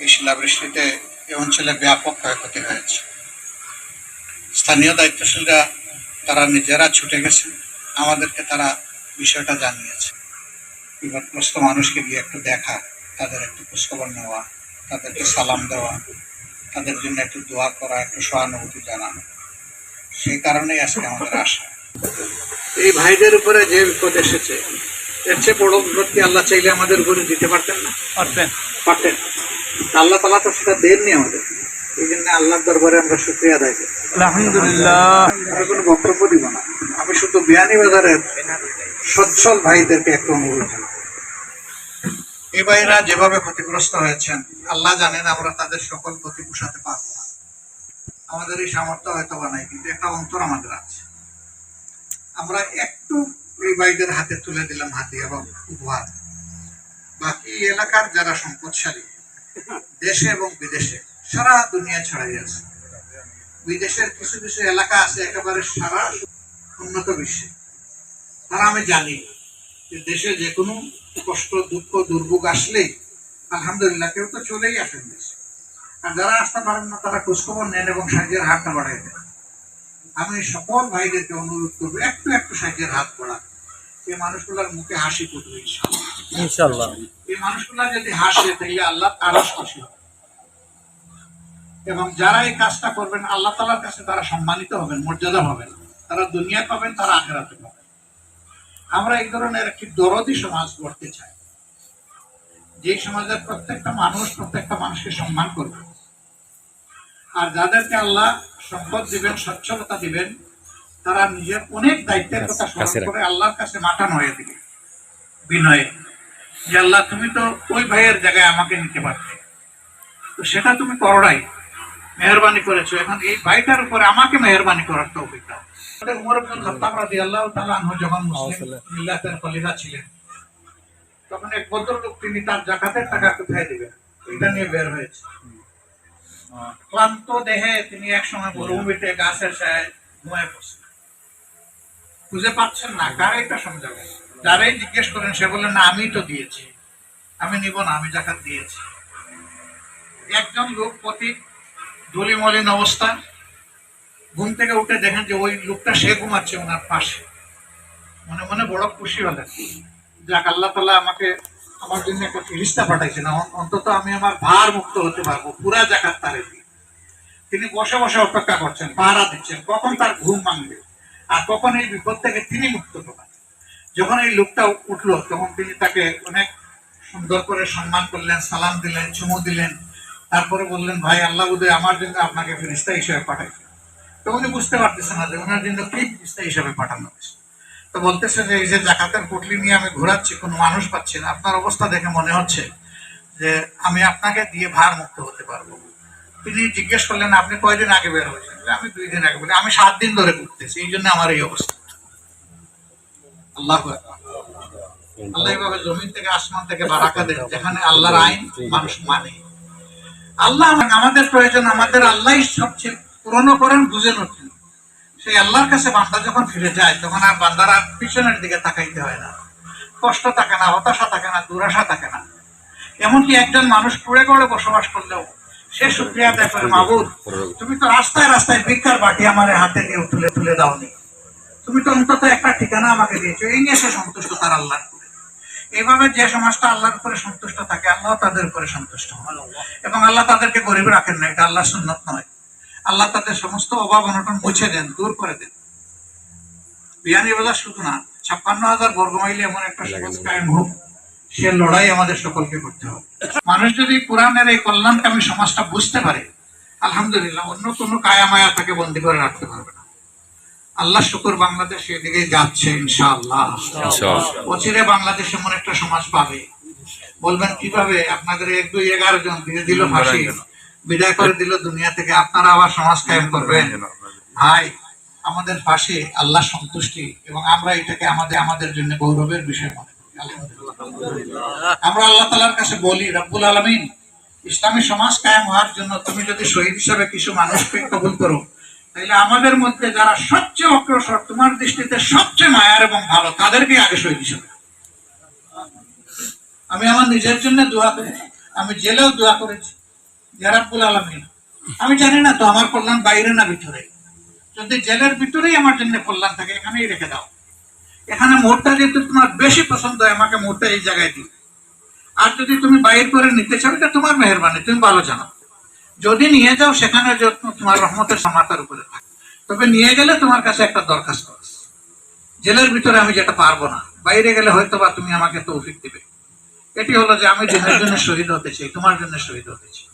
এই শিলাবৃষ্টিতে এই অঞ্চলে ব্যাপক ক্ষয়ক্ষতি হয়েছে। স্থানীয় দায়িত্বশীলরা তারা নিজেরা ছুটে গেছে আমাদেরকে তারা বিষয়টা জানিয়েছে। বিপদগ্রস্ত মানুষকে গিয়ে একটু দেখা, তাদের একটু খোঁজখবর নেওয়া, তাদেরকে সালাম দেওয়া, তাদের জন্য একটু দোয়া করা, একটু সহানুভূতি জানানো। সেই কারণেই আজকে আমাদের আশা। এই ভাইদের উপরে যে বিপদ এসেছে এর চেয়ে বড় বিপদ কি আল্লাহ চাইলে আমাদের উপরে দিতে পারতেন না? পারবেন পারতেন। আল্লাহ তালা তো সেটা দেননি আমাদের। এই জন্য আল্লাহর দরবারে আমরা শুক্রিয়া আদায় করি। আলহামদুলিল্লাহ। আমি কোনো বক্তব্য দিব না। আমি শুধু বিয়ানীবাজারের সচ্ছল ভাইদেরকে একটু অনুরোধ জানাব এই ভাইরা যেভাবে ক্ষতিগ্রস্ত হয়েছেন আল্লাহ জানেন আমরা তাদের সকল ক্ষতি পোষাতে পারব না। আমাদের এই সামর্থ্য হয়তো বা নাই কিন্তু একটা অন্তর আমাদের আছে। আমরা একটু এই ভাইদের হাতে তুলে দিলাম হাতে এবং উপহার। বাকি এলাকার যারা সম্পদশালী, দেশে এবং বিদেশে, সারা দুনিয়া ছড়াই আছে। বিদেশের কিছু কিছু এলাকা আছে একেবারে সারা উন্নত বিশ্বে। তারা আমি জানি যে দেশে যে কোনো কষ্ট, দুঃখ, দুর্ভোগ আসলেই আলহামদুলিল্লাহ কেউ তো চলেই আসেন দেশে। আর যারা আসতে পারেন না, তারা খোঁজখবর নেন এবং সাহায্যের হাতটা বাড়াই দেন। আমি সকল ভাইদেরকে অনুরোধ করব, একটু একটু সাহায্যের হাত বাড়ান। এই মানুষগুলোর মুখে হাসি ফুটবে ইনশাল্লাহ এই মানুষগুলা যদি হাসে তাহলে আল্লাহ আরও খুশি হবে। এবং যারা এই কাজটা করবেন আল্লাহ তালার কাছে তারা সম্মানিত হবেন মর্যাদা হবেন তারা দুনিয়া পাবেন তারা আখেরাতে পাবেন। আমরা এই ধরনের একটি দরদি সমাজ গড়তে চাই। যে সমাজের প্রত্যেকটা মানুষ প্রত্যেকটা মানুষকে সম্মান করবে। আর যাদেরকে আল্লাহ সম্পদ দিবেন সচ্ছলতা দিবেন তারা নিজের অনেক দায়িত্বের কথা স্মরণ করে আল্লাহর কাছে মাটান হয়ে দিবে। বিনয়ে যে আল্লাহ তুমি তো ওই ভাইয়ের জায়গায় আমাকে নিতে পারতে। তো সেটা তুমি করো নাই মেহরবানি করেছ। এখন এই ভাইটার উপরে আমাকে মেহরবানি করার তো অভিজ্ঞতা উমর ইবনুল খাত্তাব রাদিয়াল্লাহু তাআলা আনহু যখন মিল্লাতের খলিফা ছিলেন তখন এক ভদ্রলোক তিনি তার জাকাতের টাকা কোথায় দিবেন? এটা নিয়ে বের হয়েছে। ক্লান্ত দেহে তিনি এক সময় মরুভূমিতে গাছের ছায় ঘুমায় পড়ছেন খুঁজে পাচ্ছেন না। কার এটা সমঝাবে? যারাই জিজ্ঞেস করেন, সে বললেন, না, আমি তো দিয়েছি। আমি নিব না, আমি জাকাত দিয়েছি। একজন লোক প্রতি ধুলিমলিন অবস্থা, ঘুম থেকে উঠে দেখেন যে ওই লোকটা সে ঘুমাচ্ছে ওনার পাশে। মনে মনে বড় খুশি হলেন। যাক, আল্লাহ তালা আমাকে আমার জন্য একটা ফিরিস্তা পাঠাইছেন। অন- অন্তত আমি আমার ভার মুক্ত হতে পারব, পুরা জাকাত তারে তিনি বসে বসে অপেক্ষা করছেন, পাহারা দিচ্ছেন, কখন তার ঘুম ভাঙবে? আর কখন এই বিপদ থেকে তিনি মুক্ত হবেন? যখন এই লোকটা উঠল, তখন তিনি তাকে অনেক সুন্দর করে সম্মান করলেন, সালাম দিলেন, চুমু দিলেন। তারপরে বললেন, ভাই, আল্লাহ বোধহয় আমার জন্য আপনাকে ফেরিস্তা হিসেবে পাঠাইছে। তো উনি বুঝতে পারতেছেন না যে ওনার জন্য কি ফেরিস্তা হিসেবে পাঠানো হয়েছে। তো বলতেছে যে, এই যে জাকাতের পুটলি নিয়ে আমি ঘোরাচ্ছি, কোনো মানুষ পাচ্ছি না। আপনার অবস্থা দেখে মনে হচ্ছে যে, আমি আপনাকে দিয়ে ভার মুক্ত হতে পারব। তিনি জিজ্ঞেস করলেন, আপনি কয়দিন আগে বের হয়েছেন? আমি দুই দিন আগে বলি আমি সাত দিন ধরে ঘুরতেছি, এই জন্য আমার এই অবস্থা। আল্লাহ আল্লাহ এভাবে জমিন থেকে, আসমান থেকে বারাকা দেন, যেখানে আল্লাহর আইন মানুষ মানে। আল্লাহ আমাদের প্রয়োজন, আমাদের আল্লাহ সবচেয়ে পুরনো করেন, বুঝে নতুন। সেই আল্লাহর কাছে বান্দা যখন ফিরে যায়, তখন আর বান্দার আর পিছনের দিকে তাকাইতে হয় না। কষ্ট থাকে না, হতাশা থাকে না, দুরাশা থাকে না। এমনকি একজন মানুষ কুড়ে গড়ে বসবাস করলেও সে সুক্রিয়া আদায় করে তুমি তো রাস্তায় রাস্তায় ভিক্ষার বাটি আমার হাতে নিয়ে তুলে তুলে দাওনি। তুমি তো অন্তত একটা ঠিকানা আমাকে দিয়েছ। এই নিয়ে সে সন্তুষ্ট তার আল্লাহর উপরে। এইভাবে যে সমাজটা আল্লাহর উপরে সন্তুষ্ট থাকে আল্লাহ তাদের উপরে সন্তুষ্ট এবং আল্লাহ তাদেরকে গরিব রাখেন না এটা আল্লাহ সুন্নত নয়। আল্লাহ তাদের সমস্ত অভাব অনটন মুছে দেন দূর করে দেন। বিয়ানি বাজার শুধু না ছাপ্পান্ন হাজার বর্গমাইলে এমন একটা সমাজ কায়েম হোক সে লড়াই আমাদের সকলকে করতে হবে। মানুষ যদি কোরআনের এই কল্যাণকামী সমাজটা বুঝতে পারে আলহামদুলিল্লাহ অন্য কোনো কায়ামায়া তাকে বন্দি করে রাখতে পারবে না। আল্লাহ শুকুর বাংলাদেশ এদিকে যাচ্ছে ইনশাআল্লাহ। অচিরে বাংলাদেশ এমন একটা সমাজ পাবে। বলবেন কীভাবে? আপনাদের এক দুই এগারো জন দিয়ে দিল ফাঁসি বিদায় করে দিল দুনিয়া থেকে। আপনারা আবার সমাজ কায়েম করবেন। ভাই আমাদের পাশে আল্লাহ সন্তুষ্টি এবং আমরা এটাকে আমাদের আমাদের জন্য গৌরবের বিষয় মনে। আমরা আল্লাহ তালার কাছে বলি, রব্বুল আলমিন, ইসলামী সমাজ কায়েম হওয়ার জন্য তুমি যদি শহীদ হিসাবে কিছু মানুষকে কবুল করো, তাহলে আমাদের মধ্যে যারা সবচেয়ে অগ্রসর, তোমার দৃষ্টিতে সবচেয়ে মায়ার এবং ভালো তাদেরকে আগে শহীদ হিসাবে আমি আমার নিজের জন্য দোয়া করেছি আমি জেলেও দোয়া করেছি জারাবুল আলমিন, আমি জানি না তো আমার কল্যাণ বাইরে না ভিতরে। যদি জেলের ভিতরেই আমার জন্য কল্যাণ থাকে, এখানেই রেখে দাও। এখানে মোড়টা যেহেতু তোমার বেশি পছন্দ হয়, আমাকে মোড়টা এই জায়গায় দিও। আর যদি তুমি বাইর করে নিতে চাও, এটা তোমার মেহরবানি, তুমি ভালো জানো। যদি নিয়ে যাও, সেখানে যত্ন তোমার রহমতের সমাতার উপরে থাকে। তবে নিয়ে গেলে তোমার কাছে একটা দরখাস্ত আছে। জেলের ভিতরে আমি যেটা পারব না, বাইরে গেলে হয়তো বা তুমি আমাকে তৌফিক দেবে। এটি হলো যে আমি দিনের জন্য শহীদ হতে চাই, তোমার জন্য শহীদ হতে চাই।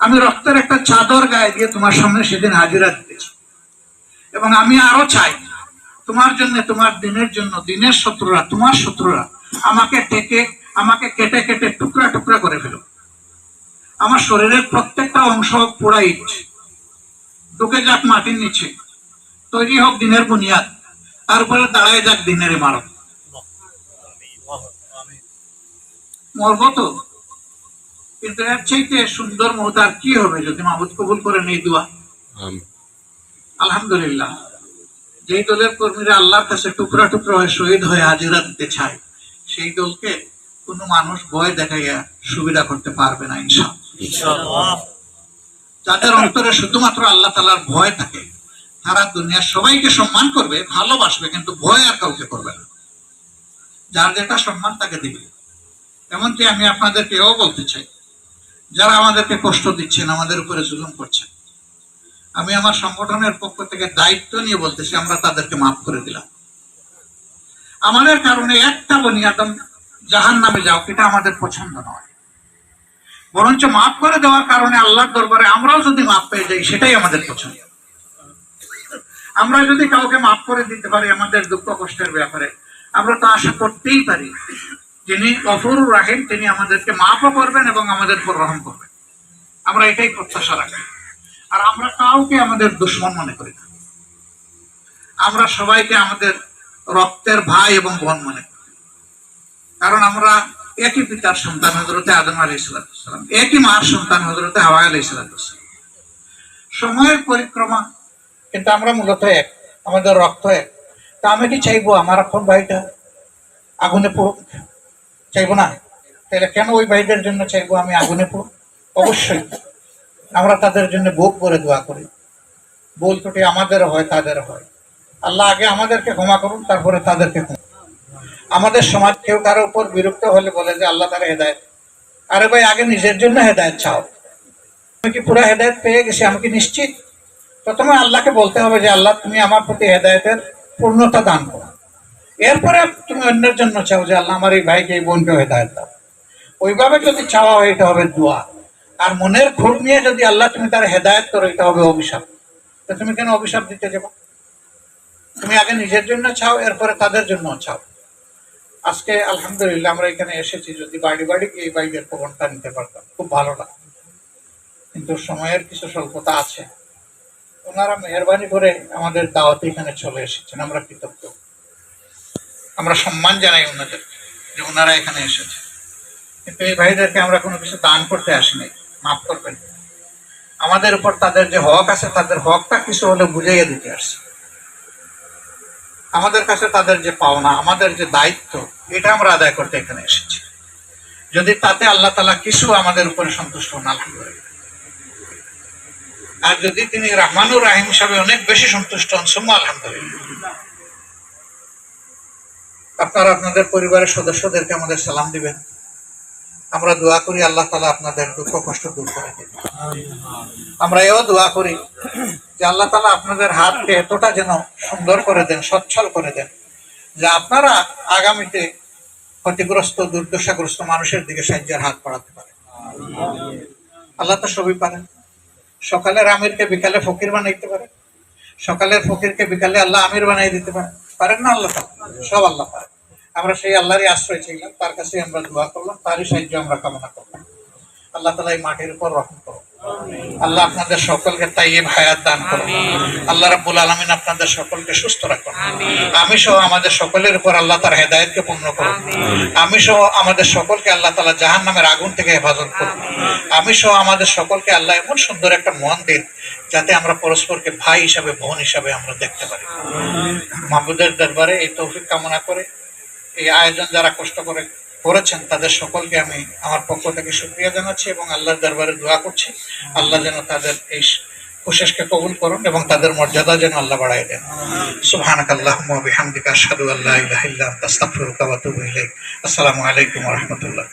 আমি রক্তের একটা চাদর গায়ে দিয়ে তোমার সামনে সেদিন হাজিরা দিতেছি এবং আমি আরও চাই তোমার জন্য তোমার দিনের জন্য দিনের শত্রুরা তোমার শত্রুরা আমাকে টেকে আমাকে কেটে কেটে টুকরা টুকরা করে ফেলো। আমার শরীরের প্রত্যেকটা অংশ পোড়াই ঢুকে যাক মাটির নিচে। তৈরি হোক দিনের বুনিয়াদ। তারপরে দাঁড়ায় যাক দিনের ইমারত। মরবো তো? কিন্তু এর চাইতে সুন্দর মুহূর্ত আর কি হবে যদি মাহবুদ কবুল করে নেই দোয়া? আলহামদুলিল্লাহ। যেই দলের কর্মীরা আল্লাহর কাছে টুকরা টুকরা হয়ে শহীদ হয়ে হাজিরা দিতে চায় সেই দলকে কোনো মানুষ ভয় দেখাইয়া সুবিধা করতে পারবে না ইনশাআল্লাহ। যাদের অন্তরে শুধুমাত্র আল্লাহ তালার ভয় থাকে তারা দুনিয়ার সবাইকে সম্মান করবে ভালোবাসবে কিন্তু ভয় আর কাউকে করবে না। যার যেটা সম্মান তাকে দিবে। এমনকি আমি আপনাদেরকে এও বলতে চাই যারা আমাদেরকে কষ্ট দিচ্ছেন আমাদের উপরে জুলুম করছেন আমি আমার সংগঠনের পক্ষ থেকে দায়িত্ব নিয়ে বলতেছি, আমরা তাদেরকে মাফ করে দিলাম। আমাদের কারণে একটা বনিয়াদম জাহান নামে যাও, এটা আমাদের পছন্দ নয়। বরঞ্চ মাফ করে দেওয়ার কারণে আল্লাহর দরবারে আমরাও যদি মাফ পেয়ে যাই, সেটাই আমাদের পছন্দ। আমরা যদি কাউকে মাফ করে দিতে পারি, আমাদের দুঃখ কষ্টের ব্যাপারে, আমরা তো আশা করতেই পারি, যিনি গফরুর রাহিম, তিনি আমাদেরকে মাফও করবেন এবং আমাদের উপর রহম করবেন। আমরা এটাই প্রত্যাশা রাখি। আর আমরা কাউকে আমাদের দুশ্মন মনে করি না। আমরা সবাইকে আমাদের রক্তের ভাই এবং বোন মনে করি। কারণ আমরা একই পিতার সন্তান হজরতে আদম আলী ইসলাম একই মার সন্তান হজরতে হাওয়া আলী ইসলাম সময়ের পরিক্রমা, কিন্তু আমরা মূলত এক, আমাদের রক্ত এক। তা আমি কি চাইব আমার এখন ভাইটা? আগুনে পড়ুক চাইব না? তাহলে কেন ওই ভাইদের জন্য চাইব আমি আগুনে পড়ুক অবশ্যই। আমরা তাদের জন্য বুক করে দোয়া করি। ভুল ত্রুটি আমাদের হয় তাদের হয়। আল্লাহ আগে আমাদেরকে ক্ষমা করুন, তারপরে তাদেরকে ক্ষমা আমাদের সমাজ কেউ কারও উপর বিরক্ত হলে বলে যে আল্লাহ তারা হেদায়ত। আরে ভাই, আগে নিজের জন্য হেদায়ত চাও। আমি কি পুরো হেদায়ত পেয়ে গেছি? আমি কি নিশ্চিত? প্রথমে আল্লাহকে বলতে হবে যে, আল্লাহ, তুমি আমার প্রতি হেদায়তের পূর্ণতা দান করো। এরপরে তুমি অন্যের জন্য চাও যে, আল্লাহ, আমার এই ভাইকে, এই বোনকে হেদায়ত দাও। ওইভাবে যদি চাওয়া হয়, এটা হবে দোয়া। আর মনের খুঁট নিয়ে যদি আল্লাহ তুমি তার হেদায়ত করো, এটা হবে অভিশাপ। তো তুমি কেন অভিশাপ দিতে যাব? তুমি আগে নিজের জন্য চাও, এরপরে তাদের জন্য চাও। আজকে আলহামদুলিল্লাহ আমরা এখানে এসেছি, যদি বাড়ি বাড়ি এই বাইকের প্রবণটা নিতে পারতাম, খুব ভালো লাগে কিন্তু সময়ের কিছু স্বল্পতা আছে। ওনারা মেহরবানি করে আমাদের দাওয়াতে এখানে চলে এসেছেন, আমরা কৃতজ্ঞ। আমরা সম্মান জানাই ওনাদের যে ওনারা এখানে এসেছে কিন্তু এই ভাইদেরকে আমরা কোনো কিছু দান করতে আসিনি। মাফ করবেন। আমাদের উপর তাদের যে হক আছে, তাদের হকটা কিছু হলে বুঝাইয়া দিতে আসছে। আমাদের কাছে তাদের যে পাওনা, আমাদের যে দায়িত্ব, এটা আমরা আদায় করতে এখানে এসেছি। যদি তাতে আল্লাহ তালা কিছু আমাদের উপরে সন্তুষ্ট হন আলহামদুলিল্লাহ আর যদি তিনি রহমানুর রাহিম হিসাবে অনেক বেশি সন্তুষ্ট হন, সুম্মা আলহামদুলিল্লাহ। আপনারা আপনাদের পরিবারের সদস্যদেরকে আমাদের সালাম দিবেন। আমরা দোয়া করি আল্লাহ তালা আপনাদের দুঃখ, কষ্ট দূর করে দেবেন আমরা এও দোয়া করি যে আল্লাহ তালা আপনাদের হাতকে এতটা যেন সুন্দর করে দেন, সচ্ছল করে দেন, যে আপনারা আগামীতে ক্ষতিগ্রস্ত, দুর্দশাগ্রস্ত মানুষের দিকে সাহায্যের হাত বাড়াতে পারেন। আল্লাহ তো সবই পারেন। সকালের আমিরকে বিকালে ফকির বানাইতে পারেন। সকালের ফকিরকে বিকালে আল্লাহ আমির বানাই দিতে পারেন। পারেন না আল্লাহ সব আল্লাহ আমরা সেই আল্লাহরই আশ্রয় চাইলাম, তার কাছে আমরা দোয়া করলাম, তারই সাহায্য আমরা কামনা করলাম। আল্লাহ তালা এই মাটির উপর রহম করো আল্লাহ আপনাদের সকলকে তাইয়েব হায়াত দান করো আল্লাহ রাব্বুল আলামিন আপনাদের সকলকে সুস্থ রাখুন আমি সহ আমাদের সকলের উপর আল্লাহ তার হেদায়েতকে পূর্ণ করুন আমি সহ আমাদের সকলকে আল্লাহ তালা জাহান নামের আগুন থেকে হেফাজত করুন আমি সহ আমাদের সকলকে আল্লাহ এমন সুন্দর একটা মন দিন, যাতে আমরা পরস্পরকে ভাই হিসাবে, বোন হিসাবে আমরা দেখতে পারি। মাহবুদের দরবারে এই তৌফিক কামনা করে এই আয়োজন যারা কষ্ট করে করেছেন, তাদের সকলকে আমি আমার পক্ষ থেকে সুক্রিয়া জানাচ্ছি এবং আল্লাহর দরবারে দোয়া করছি। আল্লাহ যেন তাদের এই কোশেষকে কবুল করুন এবং তাদের মর্যাদা যেন আল্লাহ বাড়াই দেন। সুবহানাক আল্লাহ বিহামদিকা আশহাদু আল্লা আসসালামু আলাইকুম রাহমাতুল্লাহ।